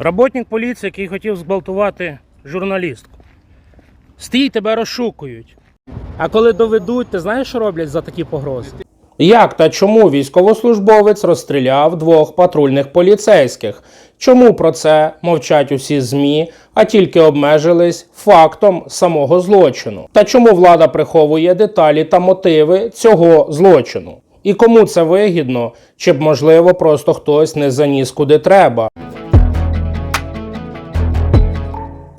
Работник поліції, який хотів зґвалтувати журналістку. Стій, тебе розшукують. А коли доведуть, ти знаєш, що роблять за такі погрози? Як та чому військовослужбовець розстріляв двох патрульних поліцейських? Чому про це мовчать усі ЗМІ, а тільки обмежились фактом самого злочину? Та чому влада приховує деталі та мотиви цього злочину? І кому це вигідно, чи б можливо просто хтось не заніс куди треба?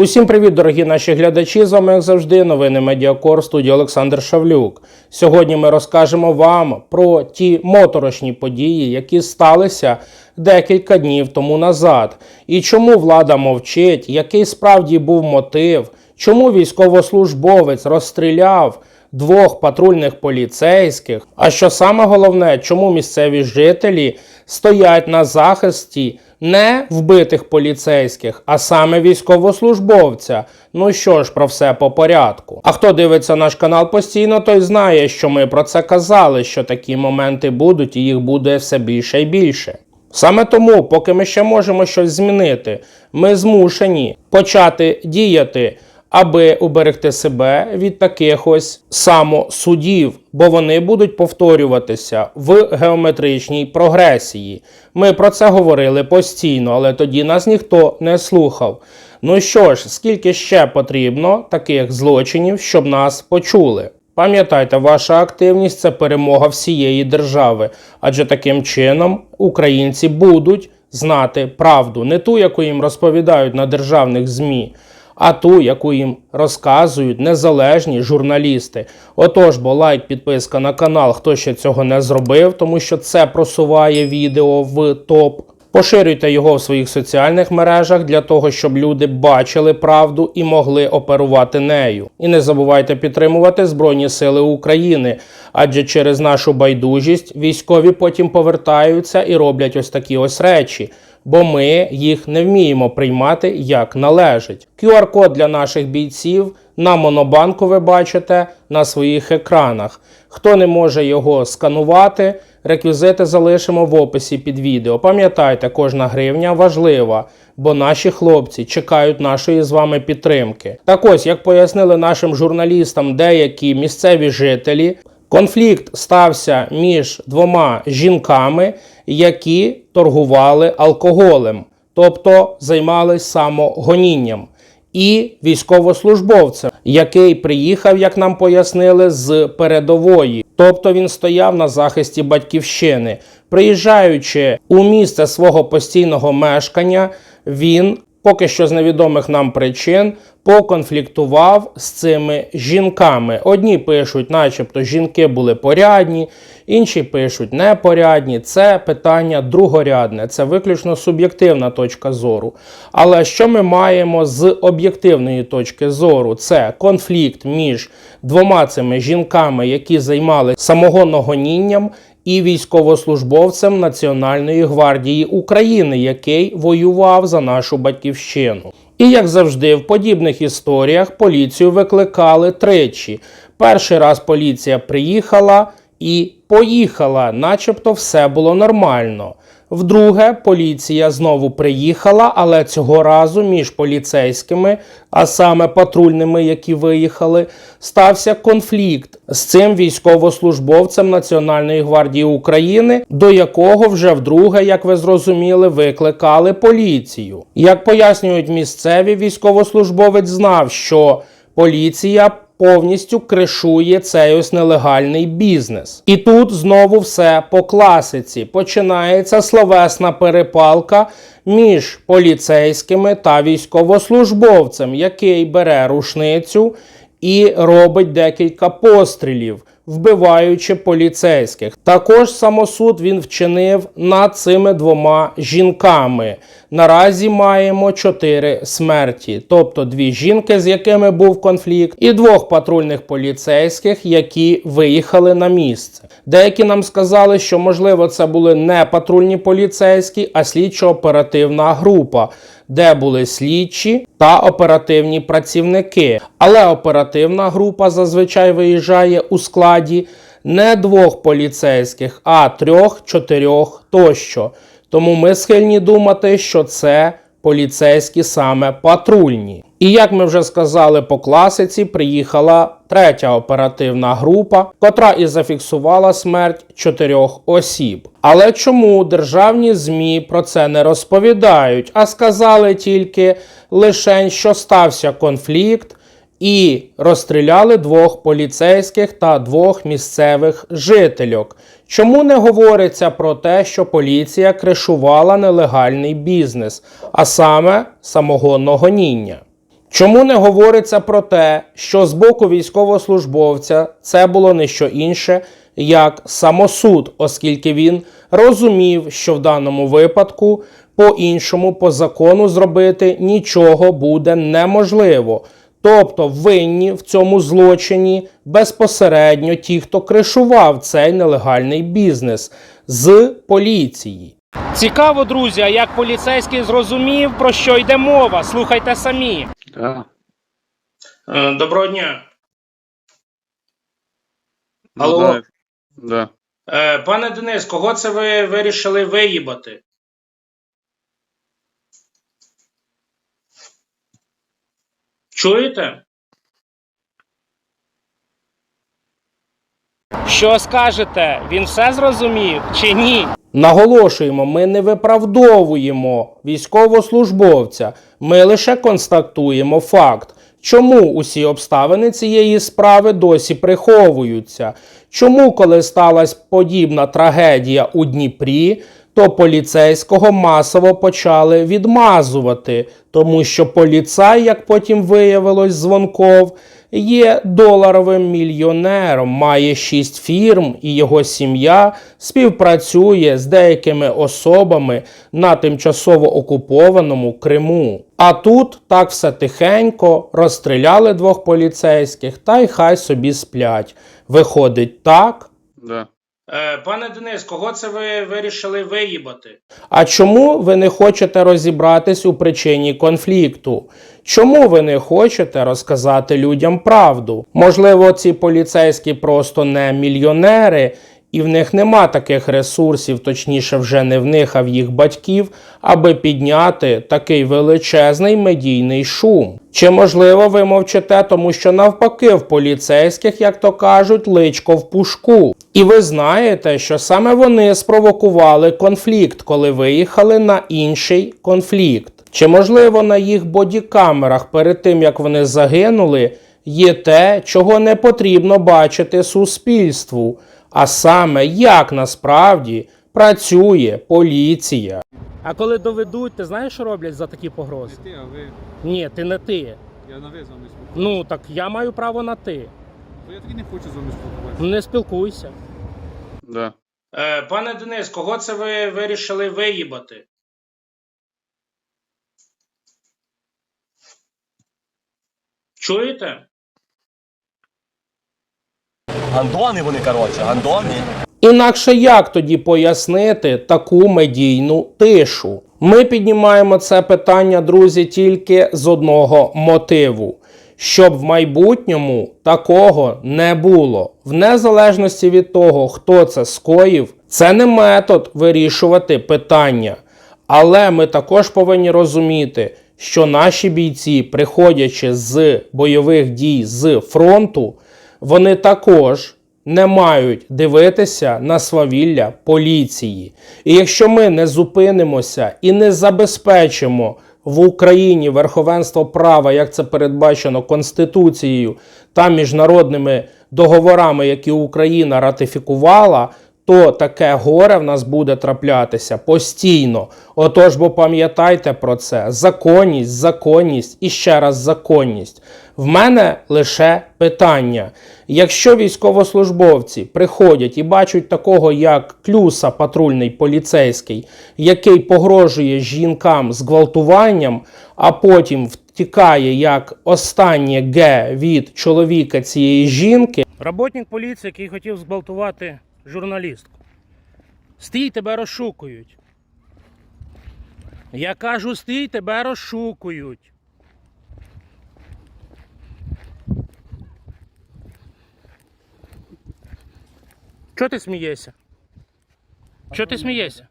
Усім привіт, дорогі наші глядачі. З вами, як завжди, новини Медіакор, студія Олександр Шавлюк. Сьогодні ми розкажемо вам про ті моторошні події, які сталися декілька днів тому назад, і чому влада мовчить, який справді був мотив, чому військовослужбовець розстріляв двох патрульних поліцейських. А що саме головне, чому місцеві жителі стоять на захисті не вбитих поліцейських, а саме військовослужбовця. Ну що ж, про все по порядку. А хто дивиться наш канал постійно, той знає, що ми про це казали, що такі моменти будуть, і їх буде все більше і більше. Саме тому, поки ми ще можемо щось змінити, ми змушені почати діяти, аби уберегти себе від таких ось самосудів, бо вони будуть повторюватися в геометричній прогресії. Ми про це говорили постійно, але тоді нас ніхто не слухав. Ну що ж, скільки ще потрібно таких злочинів, щоб нас почули? Пам'ятайте, ваша активність це перемога всієї держави, адже таким чином українці будуть знати правду, не ту, яку їм розповідають на державних ЗМІ, а ту, яку їм розказують незалежні журналісти. Отож, бо лайк, підписка на канал, хто ще цього не зробив, тому що це просуває відео в топ. Поширюйте його в своїх соціальних мережах для того, щоб люди бачили правду і могли оперувати нею. І не забувайте підтримувати Збройні Сили України, адже через нашу байдужість військові потім повертаються і роблять ось такі ось речі, бо ми їх не вміємо приймати як належить. QR-код для наших бійців на монобанку ви бачите на своїх екранах. Хто не може його сканувати, реквізити залишимо в описі під відео. Пам'ятайте, кожна гривня важлива, бо наші хлопці чекають нашої з вами підтримки. Так ось, як пояснили нашим журналістам деякі місцеві жителі, конфлікт стався між двома жінками, які торгували алкоголем, тобто займались самогонінням і військовослужбовцем, який приїхав, як нам пояснили, з передової. Тобто він стояв на захисті батьківщини. Приїжджаючи у місце свого постійного мешкання, він поки що з невідомих нам причин поконфліктував з цими жінками. Одні пишуть, начебто жінки були порядні, інші пишуть непорядні. Це питання другорядне, це виключно суб'єктивна точка зору. Але що ми маємо з об'єктивної точки зору? Це конфлікт між двома цими жінками, які займалися самогоногонінням, і військовослужбовцем Національної гвардії України, який воював за нашу батьківщину. І як завжди, в подібних історіях поліцію викликали тричі. Перший раз поліція приїхала і поїхала, начебто все було нормально. Вдруге, поліція знову приїхала, але цього разу між поліцейськими, а саме патрульними, які виїхали, стався конфлікт з цим військовослужбовцем Національної гвардії України, до якого вже вдруге, як ви зрозуміли, викликали поліцію. Як пояснюють місцеві, військовослужбовець знав, що поліція повністю кришує цей ось нелегальний бізнес. І тут знову все по класиці. Починається словесна перепалка між поліцейськими та військовослужбовцем, який бере рушницю і робить декілька пострілів. Вбиваючи поліцейських, також самосуд він вчинив над цими двома жінками. Наразі маємо чотири смерті, тобто дві жінки, з якими був конфлікт, і двох патрульних поліцейських, які виїхали на місце. Деякі нам сказали, що можливо це були не патрульні поліцейські, а слідчо-оперативна група, де були слідчі та оперативні працівники. Але оперативна група зазвичай виїжджає у складі не двох поліцейських, а трьох, чотирьох тощо. Тому ми схильні думати, що це поліцейські саме патрульні. І як ми вже сказали по класиці, приїхала третя оперативна група, котра і зафіксувала смерть чотирьох осіб. Але чому державні ЗМІ про це не розповідають, а сказали тільки лише, що стався конфлікт, і розстріляли двох поліцейських та двох місцевих жительок. Чому не говориться про те, що поліція кришувала нелегальний бізнес, а саме самогонного гоніння? Чому не говориться про те, що з боку військовослужбовця це було не що інше, як самосуд, оскільки він розумів, що в даному випадку по-іншому по закону зробити нічого буде неможливо. Тобто винні в цьому злочині безпосередньо ті, хто кришував цей нелегальний бізнес з поліції. Цікаво, друзі, як поліцейський зрозумів, про що йде мова? Слухайте самі. Да. Е, Доброго дня. Ну, Алло. Да. да. Е, Пане Денис, кого це ви вирішили виїбати? Чуєте? Що скажете? Він все зрозумів чи ні? Наголошуємо, ми не виправдовуємо військовослужбовця, ми лише констатуємо факт. Чому усі обставини цієї справи досі приховуються? Чому, коли сталася подібна трагедія у Дніпрі, то поліцейського масово почали відмазувати, тому що поліцай, як потім виявилось дзвонков, є доларовим мільйонером, має шість фірм, і його сім'я співпрацює з деякими особами на тимчасово окупованому Криму. А тут так все тихенько розстріляли двох поліцейських, та й хай собі сплять. Виходить так. Да. Е, Пане Денис, кого це ви вирішили виїбати? А чому ви не хочете розібратись у причині конфлікту? Чому ви не хочете розказати людям правду? Можливо, ці поліцейські просто не мільйонери, і в них нема таких ресурсів, точніше, вже не в них, а в їх батьків, аби підняти такий величезний медійний шум. Чи можливо ви мовчите, тому що навпаки в поліцейських, як то кажуть, личко в пушку. І ви знаєте, що саме вони спровокували конфлікт, коли виїхали на інший конфлікт. Чи можливо на їх бодікамерах перед тим як вони загинули, є те, чого не потрібно бачити суспільству, а саме як насправді працює поліція. А коли доведуть, ти знаєш, що роблять за такі погрози? Не Ти, а ви. Ні, ти не ти. Я на ви з вами спілкуюся. Ну так я маю право на ти. То я таки не хочу з вами спілкуватися. Не спілкуйся. Да. Е, пане Денис, кого це ви вирішили виїбати? Чуєте? Гандони вони, коротше, гандони. Інакше як тоді пояснити таку медійну тишу? Ми піднімаємо це питання, друзі, тільки з одного мотиву. Щоб в майбутньому такого не було. В незалежності від того, хто це скоїв, це не метод вирішувати питання. Але ми також повинні розуміти, що наші бійці, приходячи з бойових дій з фронту, вони також не мають дивитися на свавілля поліції. І якщо ми не зупинимося і не забезпечимо в Україні верховенство права, як це передбачено Конституцією та міжнародними договорами, які Україна ратифікувала, то таке горе в нас буде траплятися постійно. Отож, бо пам'ятайте про це: законність, законність і ще раз законність. В мене лише питання: якщо військовослужбовці приходять і бачать такого, як клюса, патрульний поліцейський, який погрожує жінкам зґвалтуванням, а потім втікає як останнє ге від чоловіка цієї жінки. Работник поліції, який хотів зґвалтувати журналістку. Стій, тебе розшукують. Я кажу, стій, тебе розшукують. Чого ти смієшся? Чого ти смієшся?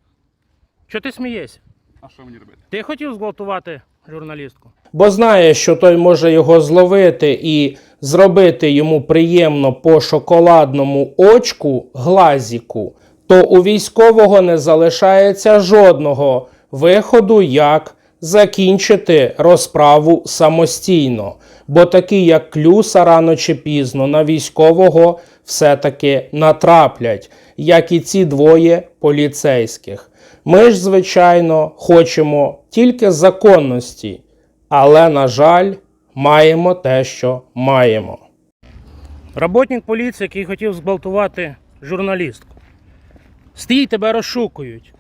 Чого ти смієшся? А що мені робити? Ти хотів зґвалтувати журналістку? Бо знає, що той може його зловити і зробити йому приємно по шоколадному очку глазіку, то у військового не залишається жодного виходу, як закінчити розправу самостійно. Бо такі, як Клюса, рано чи пізно на військового все-таки натраплять, як і ці двоє поліцейських. Ми ж, звичайно, хочемо тільки законності, але, на жаль, маємо те, що маємо. Работник поліції, який хотів зґвалтувати журналістку. Стій, тебе розшукують.